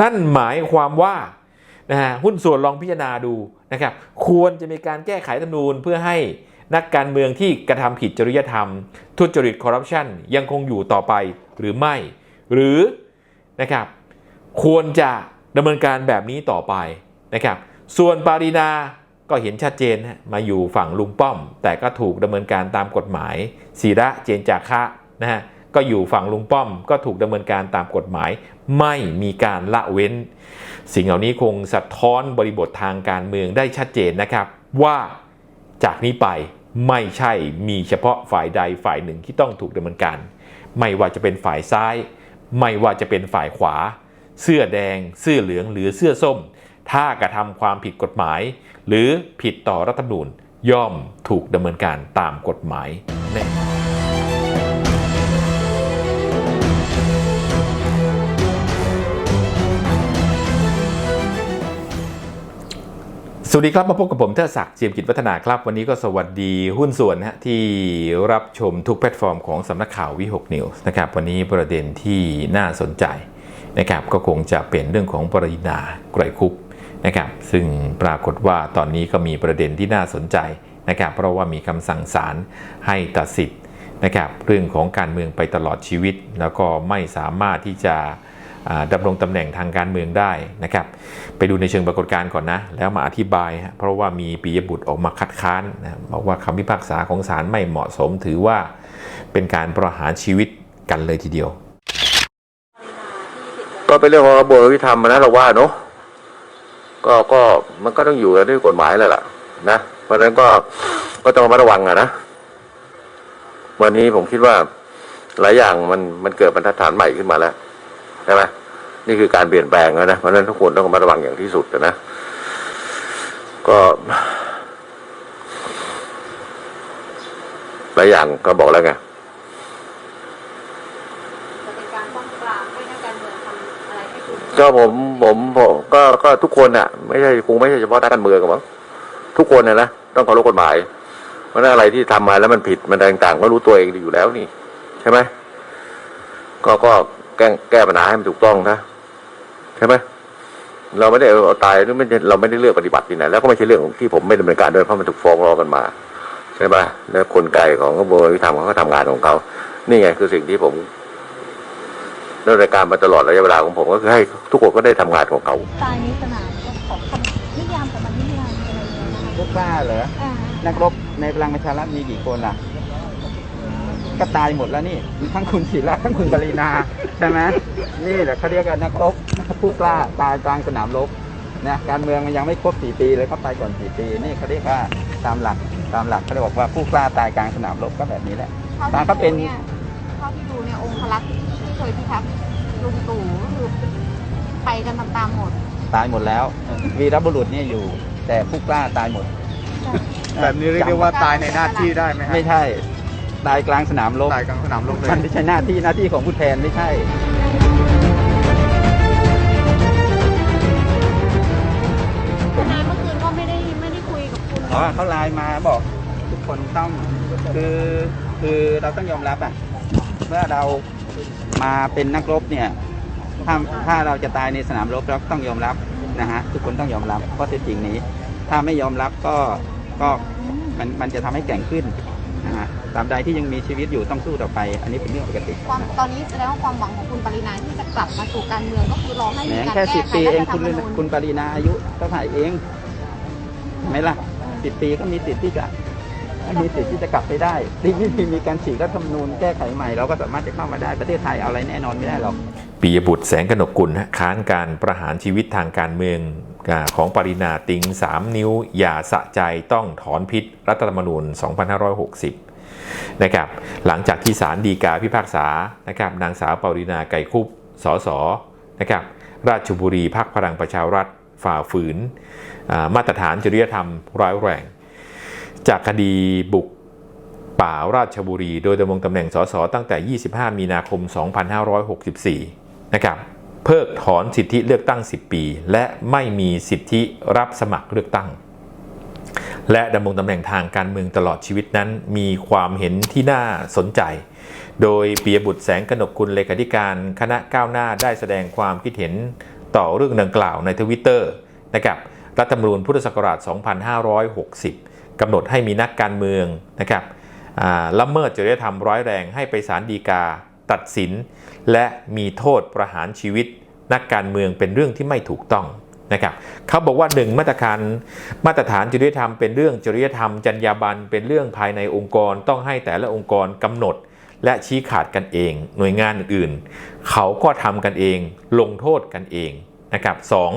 นั่นหมายความว่านะฮะหุ้นส่วนลองพิจารณาดูนะครับควรจะมีการแก้ไขธรรมนูญเพื่อให้นักการเมืองที่กระทำผิดจริยธรรม ทุจริตคอร์รัปชันยังคงอยู่ต่อไปหรือไม่ หรือนะครับควรจะดำเนินการแบบนี้ต่อไปนะครับส่วนปารีนาก็เห็นชัดเจนมาอยู่ฝั่งลุงป้อม แต่ก็ถูกดำเนินการตามกฎหมายศิระเจนจาคะนะฮะ ก็อยู่ฝั่งลุงป้อม ก็ถูกดำเนินการตามกฎหมาย ไม่มีการละเว้น สิ่งเหล่านี้คงสะท้อนบริบททางการเมืองได้ชัดเจนนะครับว่าจากนี้ไปไม่ใช่มีเฉพาะฝ่ายใดฝ่ายหนึ่งที่ต้องถูกดำเนินการ ไม่ว่าจะเป็นฝ่ายซ้าย ไม่ว่าจะเป็นฝ่ายขวา เสื้อแดง เสื้อเหลืองหรือเสื้อส้ม ถ้ากระทำความผิดกฎหมาย หรือผิดต่อรัฐธรรมนูญย่อมถูกดำเนินการตามกฎหมายแน่ วัสดีครับมาพบกับผมเทอศักดิ์เจียมกิจวัฒนาครับ วันนี้ก็สวัสดีหุ้นส่วนนะฮะที่รับชมทุกแพลตฟอร์มของสำนักข่าววิหกนิวส์นะครับวันนี้ประเด็นที่น่าสนใจนะครับก็คงจะเป็นเรื่องของปรินาไกรคุปนะครับซึ่งปรากฏว่าตอนนี้ก็มีประเด็นที่น่าสนใจนะครับเพราะว่ามีคำสั่งศาลให้ตัดสิทธิ์นะครับเรื่องของการเมืองไปตลอดชีวิต แล้วก็ไม่สามารถที่จะ ดำรงตำแหน่งทางการเมืองได้นะครับ ไปดูในเชิงปรากฏการณ์ก่อนนะ แล้วมาอธิบาย เพราะว่ามีปียบุตรออกมาคัดค้านนะบอกว่าคำพิพากษาของศาลไม่เหมาะสมถือว่าเป็นการประหารชีวิตกันเลยทีเดียว ก็เป็นเรื่องของกระบวนการยุติธรรมนะเราว่าเนาะก็ก็มันก็ต้องอยู่กันด้วยกฎหมายแหละล่ะ นะเพราะฉะนั้นก็ก็ต้องระมัดระวังอะนะวันนี้ผมคิดว่าหลายอย่างมันมันเกิดบรรทัดฐานใหม่ขึ้นมาแล้ว ใช่ไหมนี่คือการเปลี่ยนแปลงแล้วนะเพราะฉะนั้นทุกคนต้องระมัดระวังอย่างที่สุดนะ ก็หลายอย่างก็บอกแล้วไงจะเป็นการป้องปรามให้นักการเมืองทำอะไรให้ถูกก็ผมผมผมก็ก็ทุกคนอะ ไม่ใช่คงไม่ใช่เฉพาะนักการเมืองกับมั้งทุกคนนะนะต้องเคารพกฎหมายเพราะฉะนั้นอะไรที่ทำมาแล้วมันผิดมันต่างๆก็รู้ตัวเองดีอยู่แล้วนี่ ใช่ไหมก็ก็ แก้แก้ปัญหาให้มันถูกต้องนะใช่ไหมเราไม่ได้เอาตายหรือไม่ได้เราไม่ได้เลือกปฏิบัติที่ไหนแล้วก็ไม่ใช่เรื่องของที่ผมไม่ดำเนินการด้วยเพราะมันถูกฟ้องร้องกันมาใช่ไหมแล้วกลไกของกระบวนการยุติธรรมเขาก็ทำงานของเขา นี่ไงคือสิ่งที่ผมดำเนินการมาตลอดระยะเวลาของผมก็คือให้ทุกคนก็ได้ทำงานของเขาตายนี้สนามก็ขอคำนิยามกับมันนิยามอะไรอย่างเงี้ยนะคะพวกกล้าเหรออ่านักรบในพลังประชารัฐมีกี่คนล่ะ ก็ตายหมดแล้วนี่มีทั้งคุณศิระทั้งคุณปรินาใช่ไหมนี่แหละเขาเรียกกันนักรบผู้กล้าตายกลางสนามรบนะการเมืองมันยังไม่ครบสี่ปีเลยเขาไปก่อนสี่ปีนี่เขาเรียกว่าตามหลักตามหลักเขาเรียกว่าผู้กล้าตายกลางสนามรบก็แบบนี้แหละเท่าตาก็ที่เป็นดูเนี่ยเท่าที่ดูเนี่ยองค์พลักษณ์ที่เคยพิทักษ์ลุงตู่ก็คือไปกันตามๆหมด ตายหมดแล้ว วีรบุรุษเนี่ยอยู่ แต่ผู้กล้าตายหมดแบบนี้เรียกได้ว่าตายในหน้าที่ได้ไหมฮะไม่ใช่ ตายกลางสนามรบตายกลางสนามรบเลยมันไม่ใช่หน้าที่หน้าที่ของผู้แทนไม่ใช่ ทนายเมื่อคืนก็ไม่ได้ไม่ได้คุยกับคุณอ๋อเขาไลน์มาบอกทุกคนต้องคือคือเราต้องยอมรับอะเมื่อเรามาเป็นนักรบเนี่ยถ้าถ้าเราจะตายในสนามรบเราก็ต้องยอมรับนะฮะทุกคนต้องยอมรับข้อเท็จจริงนี้ ถ้าไม่ยอมรับก็ก็มันมันจะทำให้แกร่งขึ้นนะฮะ ตามใดที่ยังมีชีวิตอยู่ต้องสู้ต่อไป อันนี้เป็นเรื่องปกติความตอนนี้แสดงว่าความหวังของคุณปรินาที่จะกลับมาสู่การเมืองก็คือรอให้แหมมีการแค่แก้สิบไขปีรัเอฐงธรคุรณมนูญคุณปรินาอายุเท่าไหร่เองเห็นไหมล่ะสิบปีก็มีสิทธิ์ที่จะมีสิทธิ์ที่จะกลับไปได้ที่วิธีมีการฉีกรัฐธรรมนูญแก้ไขใหม่เราก็สามารถจะเข้ามาได้ประเทศไทยเอาอะไรแน่นอนไม่ได้หรอกปียบุตรแสงกนกกุลฮะค้านการประหารชีวิตทางการเมืองอ่าของปรินาติง 3 นิ้ว อย่าสะใจต้องถอนพิษรัฐธรรมนูญ 2560 นะครับหลังจากที่ศาลฎีกาพิพากษานะครับนางสาวปรินาไก่คุบสสนะครับราชบุรีพักพลังประชารัฐฝ่าฝืนมาตรฐานจริยธรรมร้ายแรง จากคดีบุกป่าราชบุรี โดยดำรงตำแหน่งสสตั้งแต่ 25 มีนาคม 2564 นะครับเพิกถอนสิทธิเลือกตั้ง 10 ปี และไม่มีสิทธิรับสมัครเลือกตั้ง และดำรงตำแหน่งทางการเมืองตลอดชีวิตนั้น มีความเห็นที่น่าสนใจ โดยปียบุตรแสงกนกกุลเลขาธิการคณะก้าวหน้าได้แสดงความคิดเห็นต่อเรื่องดังกล่าวในทวิตเตอร์นะครับรัฐธรรมนูญพุทธศักราช 2560 กำหนดให้มีนักการเมืองนะครับละเมิดจริยธรรมร้ายแรงให้ไปศาลฎีกา ตัดสิน และมีโทษประหารชีวิต นักการเมืองเป็นเรื่องที่ไม่ถูกต้อง นะครับเขาบอกว่าหนึ่งมาตรการมาตรฐานจริยธรรมเป็นเรื่องจริยธรรมจรรยาบรรณเป็นเรื่องภายในองค์กรต้องให้แต่ละองค์กรกำหนด และชี้ขาดกันเอง หน่วยงานอื่นๆ เขาก็ทำกันเอง ลงโทษกันเองนะครับสอง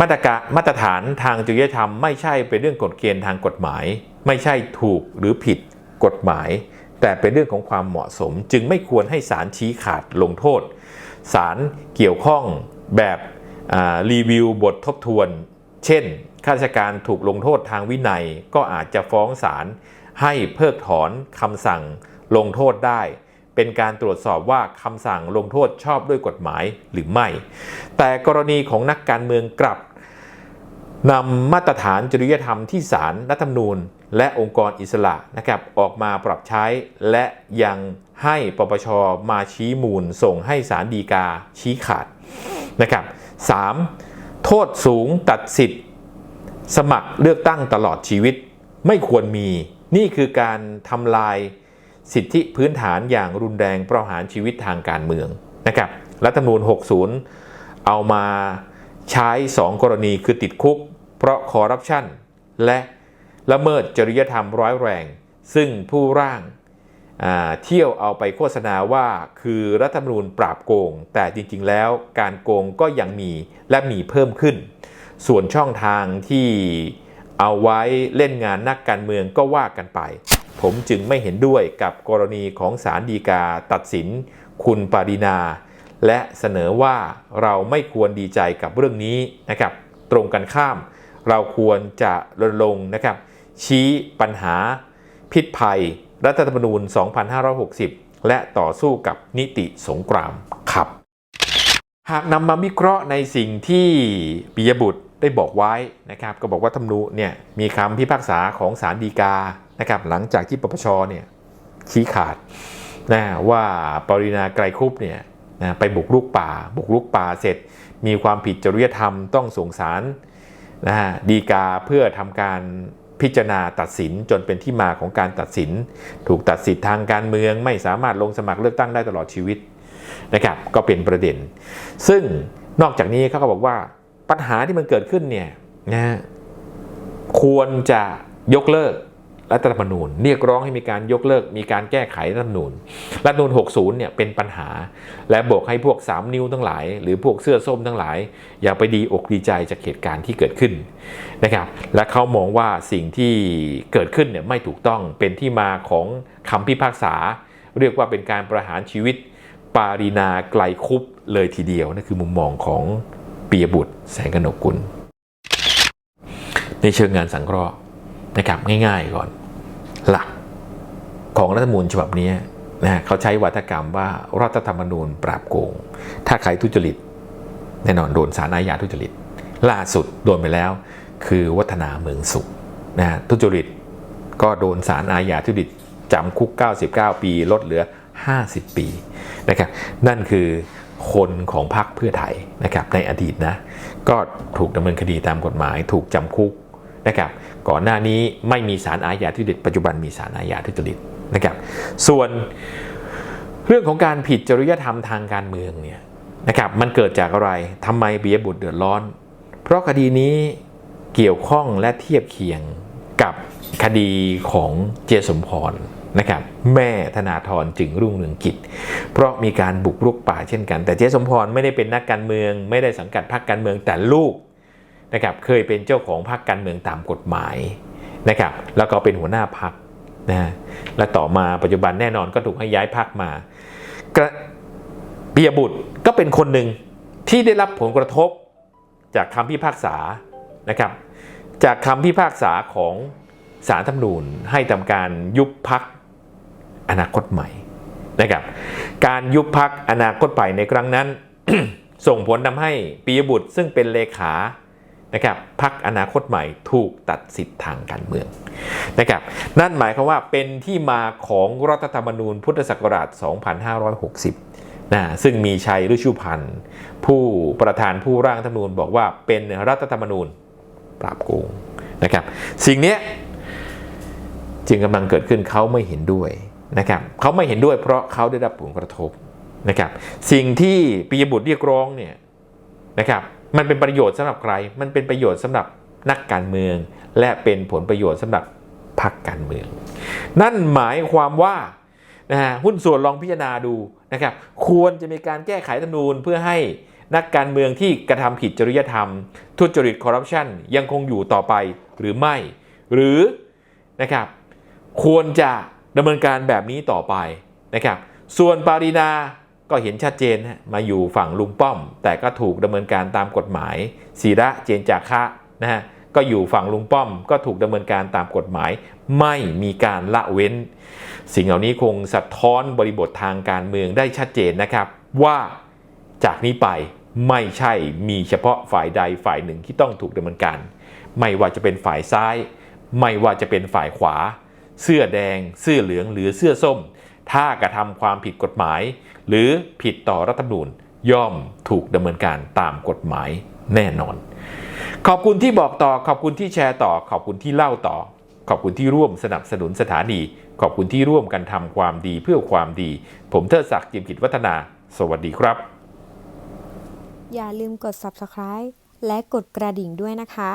มาตรการมาตรฐานทางจริยธรรมไม่ใช่เป็นเรื่องกฎเกณฑ์ทางกฎหมาย ไม่ใช่ถูกหรือผิดกฎหมาย แต่เป็นเรื่องของความเหมาะสม จึงไม่ควรให้ศาลชี้ขาดลงโทษศาลเกี่ยวข้องแบบ รีวิวบททบทวน เช่น ข้าราชการถูกลงโทษทางวินัยก็อาจจะฟ้องศาลให้เพิกถอนคำสั่งลงโทษได้ เป็นการตรวจสอบว่าคำสั่งลงโทษชอบด้วยกฎหมายหรือไม่ แต่กรณีของนักการเมืองกลับนำมาตรฐานจริยธรรมที่ศาลรัฐธรรมนูญ และองค์กรอิสระนะครับออกมาปรับใช้และยังให้ปปชมาชี้มูลส่งให้ศาลฎีกาชี้ขาดนะครับ 3. โทษสูงตัดสิทธิ์ สมัครเลือกตั้งตลอดชีวิต ไม่ควรมี นี่คือการทำลายสิทธิพื้นฐานอย่างรุนแรงประหารชีวิตทางการเมืองนะครับรัฐธรรมนูญ 60 เอามาใช้ 2 กรณีคือติดคุก เพราะคอร์รัปชันและละเมิดจริยธรรมร้ายแรง ซึ่งผู้ร่าง เที่ยวเอาไปโฆษณาว่าคือรัฐธรรมนูญปราบโกง แต่จริงๆแล้วการโกงก็ยังมีและมีเพิ่มขึ้น ส่วนช่องทางที่เอาไว้เล่นงานนักการเมืองก็ว่ากันไป ผมจึงไม่เห็นด้วยกับกรณีของศาลฎีกาตัดสิน คุณปารินา และเสนอว่าเราไม่ควรดีใจกับเรื่องนี้นะครับ ตรงกันข้าม เราควรจะรณรงค์นะครับ ชี้ปัญหาพิษภัย รัฐธรรมนูญ 2560 และต่อสู้กับนิติสงครามครับ หากนำมาวิเคราะห์ในสิ่งที่ปิยบุตรได้บอกไว้นะครับก็บอกว่าธรรมนูญเนี่ยมีคำพิพากษาของศาลฎีกานะครับหลังจากที่ปปชเนี่ยชี้ขาดนะว่าปรินาไกรคุปเนี่ยนะไปบุกรุกป่า บุกรุกป่าเสร็จ มีความผิดจริยธรรมต้องส่งสารนะฮะฎีกาเพื่อทำการ พิจารณาตัดสินจนเป็นที่มาของการตัดสิน ถูกตัดสิทธิ์ทางการเมืองไม่สามารถลงสมัครเลือกตั้งได้ตลอดชีวิตนะครับก็เป็นประเด็น ซึ่งนอกจากนี้เขาก็บอกว่าปัญหาที่มันเกิดขึ้นเนี่ยนะฮะควรจะยกเลิก รัฐธรรมนูญ เรียกร้องให้มีการยกเลิก มีการแก้ไขรัฐธรรมนูญ รัฐธรรมนูญ 60 เนี่ยเป็นปัญหา และบอกให้พวก 3 นิ้วทั้งหลาย หรือพวกเสื้อส้มทั้งหลาย อย่าไปดีอกดีใจจากเหตุการณ์ที่เกิดขึ้นนะครับ และเขามองว่าสิ่งที่เกิดขึ้นเนี่ยไม่ถูกต้องเป็นที่มาของคำพิพากษา เรียกว่าเป็นการประหารชีวิต ปารีนาไกลคุปเลยทีเดียวนั่นคือมุมมองของปียบุตร แสงกนกกุลในเชิงงานสังเคราะห์นะครับง่ายๆก่อน หลักของรัฐธรรมนูญฉบับนี้นะเขาใช้วัฒกรรมว่ารัฐธรรมนูญปราบโกง ถ้าใครทุจริต แน่นอนโดนสารอาญาทุจริต ล่าสุดโดนไปแล้ว คือวัฒนาเมืองสุขนะฮะทุจริตก็โดนสารอาญาทุจริตจำคุก 99 ปีลดเหลือ 50 ปีนะครับนั่นคือคนของพรรคเพื่อไทยนะครับในอดีตนะก็ถูกดำเนินคดีตามกฎหมาย ถูกจำคุก นะครับก่อนหน้านี้ไม่มีสารอาญาทุจริตปัจจุบันมีสารอาญาทุจริตนะครับส่วนเรื่องของการผิดจริยธรรมทางการเมืองเนี่ยนะครับมันเกิดจากอะไรทำไมเบียบุตรเดือดร้อน เพราะคดีนี้เกี่ยวข้องและเทียบเคียงกับคดีของเจสมพรนะครับแม่ธนาธรจึงรุ่งเรืองกิจ เพราะมีการบุกรุกป่าเช่นกัน แต่เจสมพรไม่ได้เป็นนักการเมือง ไม่ได้สังกัดพรรคการเมืองแต่ลูก นะครับเคยเป็นเจ้าของพรรคการเมืองตามกฎหมายนะครับแล้วก็เป็นหัวหน้าพรรคนะและต่อมาปัจจุบันแน่นอนก็ถูกให้ย้ายพรรคมากระเบียบุตรก็เป็นคนหนึ่งที่ได้รับผลกระทบจากคำพิพากษานะครับจากคำพิพากษาของศาลธรรมนูญให้ทำการยุบพักอนาคตใหม่นะครับการยุบพักอนาคตใหม่ในครั้งนั้น ส่งผลทำให้ปียบุตรซึ่งเป็นเลขา นะครับพักอนาคตใหม่ถูกตัดสิทธิ์ทางการเมืองนะครับนั่นหมายความว่าเป็นที่มาของรัฐธรรมนูญพุทธศักราช 2560นะซึ่งมีชัยฤชุพันธ์ผู้ประธานผู้ร่างธรรมนูญบอกว่าเป็นรัฐธรรมนูญปราบโกงนะครับสิ่งนี้จึงกำลังเกิดขึ้นเขาไม่เห็นด้วยนะครับเขาไม่เห็นด้วยเพราะเขาได้รับผลกระทบนะครับสิ่งที่ปิยบุตรเรียกร้องเนี่ยนะครับ มันเป็นประโยชน์สำหรับใคร มันเป็นประโยชน์สำหรับนักการเมือง และเป็นผลประโยชน์สำหรับพรรคการเมือง นั่นหมายความว่านะฮะหุ้นส่วนลองพิจารณาดูนะครับควรจะมีการแก้ไขธรรมนูญเพื่อให้นักการเมืองที่กระทำผิดจริยธรรม ทุจริตคอร์รัปชันยังคงอยู่ต่อไปหรือไม่ หรือนะครับควรจะดำเนินการแบบนี้ต่อไปนะครับส่วนปารีนา ก็เห็นชัดเจนฮะมาอยู่ฝั่งลุงป้อม แต่ก็ถูกดำเนินการตามกฎหมายศีระเจนจาคะนะฮะก็อยู่ฝั่งลุงป้อม ก็ถูกดำเนินการตามกฎหมาย ไม่มีการละเว้น สิ่งเหล่านี้คงสะท้อนบริบททางการเมืองได้ชัดเจนนะครับ ว่าจากนี้ไปไม่ใช่มีเฉพาะฝ่ายใดฝ่ายหนึ่งที่ต้องถูกดำเนินการ ไม่ว่าจะเป็นฝ่ายซ้าย ไม่ว่าจะเป็นฝ่ายขวา เสื้อแดง เสื้อเหลืองหรือเสื้อส้ม ถ้ากระทำความผิดกฎหมาย หรือผิดต่อรัฐธรรมนูญย่อมถูกดำเนินการตามกฎหมายแน่นอน ขอบคุณที่บอกต่อ ขอบคุณที่แชร์ต่อ ขอบคุณที่เล่าต่อ ขอบคุณที่ร่วมสนับสนุนสถานี ขอบคุณที่ร่วมกันทำความดีเพื่อความดี ผมเทิดศักดิ์จิมกิจวัฒนา สวัสดีครับ อย่าลืมกด subscribe และกดกระดิ่งด้วยนะคะ